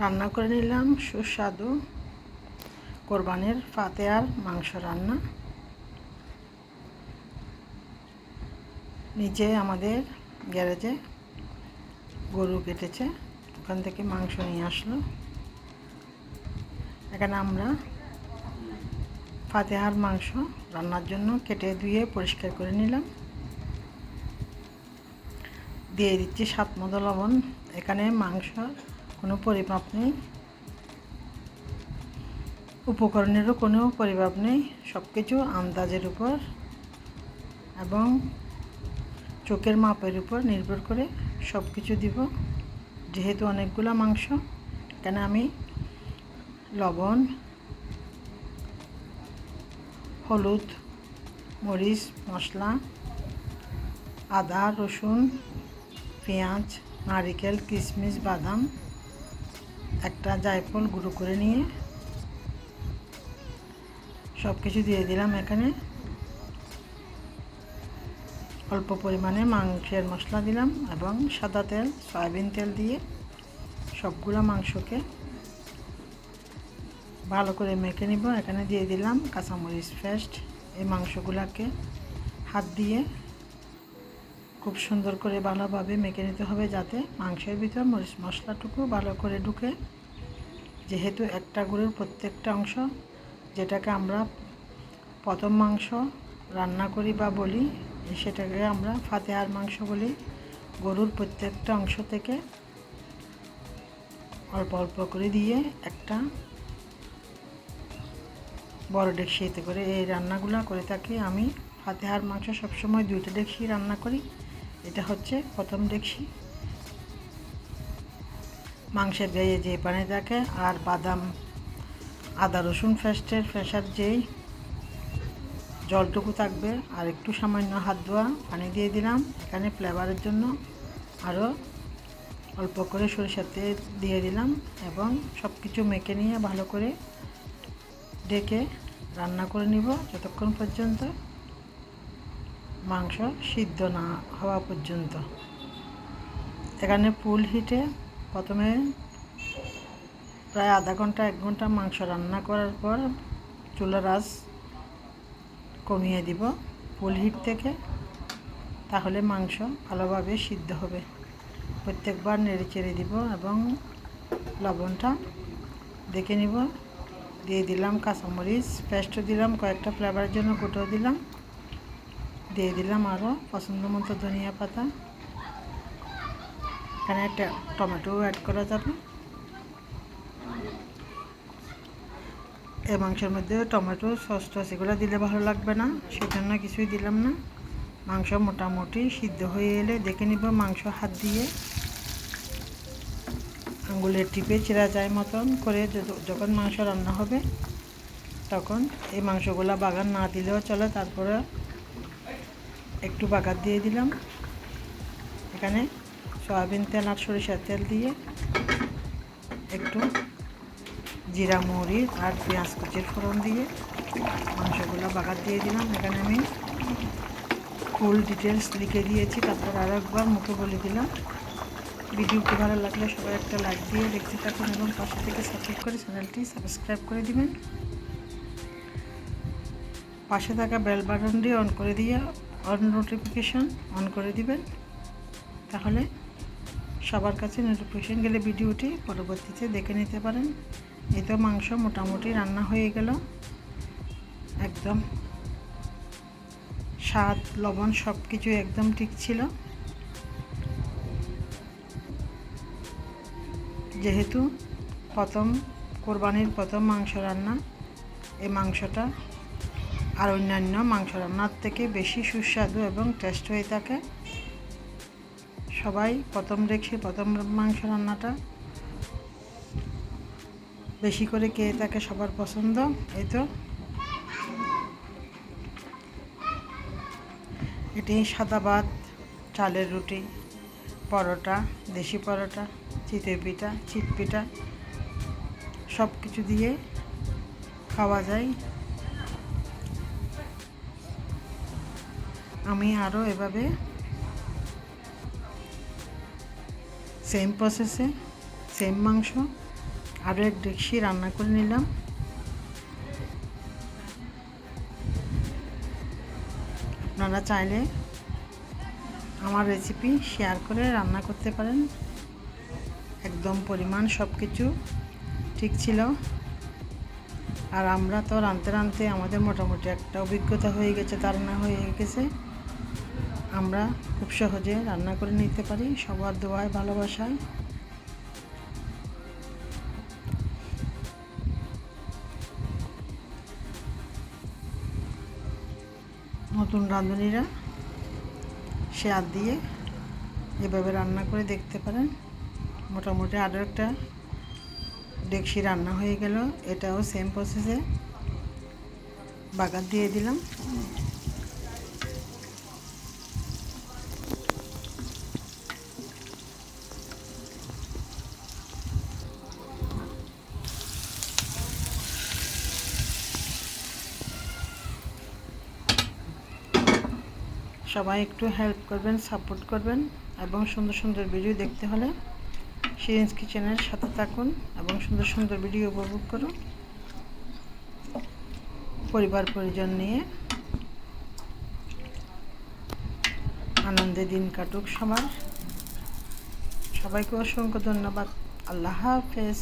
রান্না করে নিলাম সুস্বাদু কোরবানির ফাতেহার মাংস রান্না। নিজে আমাদের গ্যারেজে গরু কেটেছে, ওখান থেকে মাংস নিয়ে আসলো। এখানে আমরা ফাতেহার মাংস রান্নার জন্য কেটে ধুয়ে পরিষ্কার করে নিলাম। দিয়ে দিচ্ছি সাত মতো লবণ। এখানে মাংস কোনো পরিমাপ নেই। উপকরণেরও কোনো পরিমাপ নেই। সব কিছু আন্দাজের উপর এবং চোখের মাপের উপর নির্ভর করে সব কিছু দিব। যেহেতু অনেকগুলো মাংস, এখানে আমি লবণ, হলুদ, মরিচ, মশলা, আদা, রসুন, পেঁয়াজ, নারিকেল কিশমিশ বাদাম একটা জায়ফল গুঁড়ো করে নিয়ে সব কিছু দিয়ে দিলাম এখানে। অল্প পরিমাণে মাংসের মশলা দিলাম এবং সাদা তেল, সয়াবিন তেল দিয়ে সবগুলো মাংসকে ভালো করে মেখে নিব। এখানে দিয়ে দিলাম কাঁচামরিচ পেস্ট। এই মাংসগুলোকে হাত দিয়ে খুব সুন্দর করে ভালোভাবে মেখে নিতে হবে যাতে মাংসের ভিতর মরিচ মশলাটুকু ভালো করে ঢুকে। যেহেতু একটা গরুর প্রত্যেকটা অংশ, যেটাকে আমরা প্রথম মাংস রান্না করি বা বলি, সেটাকে আমরা ফাতেহার মাংস বলি। গরুর প্রত্যেকটা অংশ থেকে অল্প অল্প করে দিয়ে একটা বড় ডেকসিতে করে এই রান্নাগুলো করে থাকি। আমি ফাতেহার মাংস সবসময় দুইটা ডেকসি রান্না করি। এটা হচ্ছে প্রথম ডেকসি মাংসের গায়ে যে পানি থাকে আর বাদাম, আদা রসুন ফেস্টের ফেসার যেই জলটুকু থাকবে, আর একটু সামান্য হাত ধোয়া পানি দিয়ে দিলাম। এখানে ফ্লেভারের জন্য আরও অল্প করে সরিষার তেল দিয়ে দিলাম এবং সব কিছু মেখে নিয়ে ভালো করে ডেকে রান্না করে নিব যতক্ষণ পর্যন্ত মাংস সিদ্ধ না হওয়া পর্যন্ত। এখানে ফুল হিটে প্রথমে প্রায় আধা ঘণ্টা, এক ঘণ্টা মাংস রান্না করার পর চুলার আঁচ কমিয়ে দিব ফুল হিট থেকে, তাহলে মাংস ভালোভাবে সিদ্ধ হবে। প্রত্যেকবার নেড়ে চেড়ে দিব এবং লবণটা দেখে নিব। দিয়ে দিলাম কাঁচামরিচ, পেস্টও দিলাম, কয়েকটা ফ্লেভারের জন্য গোটাও দিলাম। দিয়ে দিলাম আরও পছন্দ মতো ধনিয়া পাতা। এখানে একটা টমেটো অ্যাড করা যাবে। এই মাংসের মধ্যে টমেটো, সস টস এগুলো দিলে ভালো লাগবে না, সেজন্য কিছুই দিলাম না। মাংস মোটামুটি সিদ্ধ হয়ে এলে দেখে নিব মাংস হাত দিয়ে। আঙুলের টিপে চেরা যায় মতন করে যখন মাংস রান্না হবে, তখন এই মাংসগুলা বাগান না দিলেও চলে, তারপরে একটু বাগার দিয়ে দিলাম। এখানে সয়াবিন তেল আর সরিষার তেল দিয়ে একটু জিরা মৌরি আর পেঁয়াজ কুচির ফোড়ন দিয়ে মাংসগুলো বাগার দিয়ে দিলাম। এখানে আমি ফুল ডিটেলস লিখে দিয়েছি, তারপর আরও একবার মুখে বলে দিলাম। ভিডিওটি ভালো লাগলে সবাই একটা লাইক দিয়ে দেখতে থাকুন এবং পাশে থেকে সাবস্ক্রাইব করে চ্যানেলটি সাবস্ক্রাইব করে দিবেন। পাশে থাকা বেল বাটনটি অন করে দিয়ে অন নোটিফিকেশান অন করে দিবেন। তাহলে সবার কাছে নোটিফিকেশান গেলে ভিডিওটি পরবর্তীতে দেখে নিতে পারেন। এই তো মাংস মোটামুটি রান্না হয়ে গেল। একদম স্বাদ, লবণ সব কিছু একদম ঠিক ছিল। যেহেতু প্রথম কোরবানির প্রথম মাংস রান্না, এই মাংসটা আর অন্যান্য মাংস রান্নার থেকে বেশি সুস্বাদু এবং টেস্ট হয়ে থাকে। সবাই প্রথম দেখছি প্রথম মাংস রান্নাটা বেশি করে খেয়ে থাকে সবার পছন্দ, এই তো। এটি সাদা ভাত, চালের রুটি, পরোটা, দেশি পরোটা, চিতই পিঠা চিট পিঠা সব কিছু দিয়ে খাওয়া যায়। আমি আরও এভাবে সেম প্রসেসে সেম মাংস আরও এক ডেকসি রান্না করে নিলাম। আপনারা চাইলে আমার রেসিপি শেয়ার করে রান্না করতে পারেন। একদম পরিমাণ সব কিছু ঠিক ছিল। আর আমরা তো রাঁধতে রাঁধতে আমাদের মোটামুটি একটা অভিজ্ঞতা হয়ে গেছে রান্না হয়ে গেছে। আমরা খুব সহজে রান্না করে নিতে পারি সবার দোয়ায়, ভালোবাসায়। নতুন রাঁধুনিরা শেয়ার দিয়ে এভাবে রান্না করে দেখতে পারেন। মোটামুটি আরও একটা ডেকসি রান্না হয়ে গেল। এটাও সেম প্রসেসে বাগার দিয়ে দিলাম। সবাই একটু হেল্প করবেন সাপোর্ট করবেন এবং সুন্দর সুন্দর ভিডিও দেখতে হলে সিরিঞ্জ কিচেনের সাথে থাকুন এবং সুন্দর সুন্দর ভিডিও উপভোগ করুন। পরিবার পরিজন নিয়ে আনন্দে দিন কাটুক সবার। সবাইকে অসংখ্য ধন্যবাদ। আল্লাহ হাফেজ।